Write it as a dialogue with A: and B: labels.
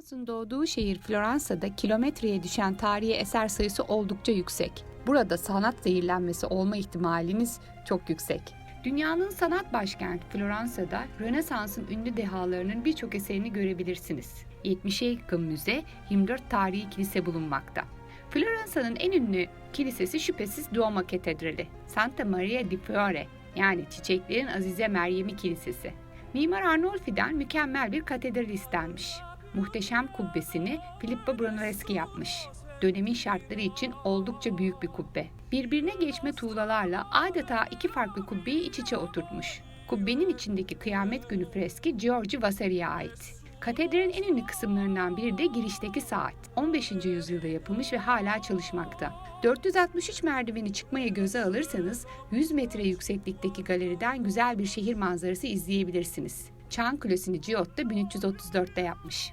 A: Rönesans'ın doğduğu şehir Floransa'da kilometreye düşen tarihi eser sayısı oldukça yüksek. Burada sanat zehirlenmesi olma ihtimaliniz çok yüksek. Dünyanın sanat başkenti Floransa'da Rönesans'ın ünlü dehalarının birçok eserini görebilirsiniz. 70'e yakın müze, 24 tarihi kilise bulunmakta. Floransa'nın en ünlü kilisesi şüphesiz Duomo Katedrali, Santa Maria di Fiore yani Çiçeklerin Azize Meryem'i Kilisesi. Mimar Arnolfi'den mükemmel bir katedral istenmiş. Muhteşem kubbesini Filippo Brunelleschi yapmış. Dönemin şartları için oldukça büyük bir kubbe. Birbirine geçme tuğlalarla adeta iki farklı kubbeyi iç içe oturtmuş. Kubbenin içindeki Kıyamet Günü freski Giorgio Vasari'ye ait. Katedralin en ünlü kısımlarından biri de girişteki saat. 15. yüzyılda yapılmış ve hala çalışmakta. 463 merdiveni çıkmayı göze alırsanız 100 metre yükseklikteki galeriden güzel bir şehir manzarası izleyebilirsiniz. Çan Kulesi'ni Giotto 1334'te yapmış.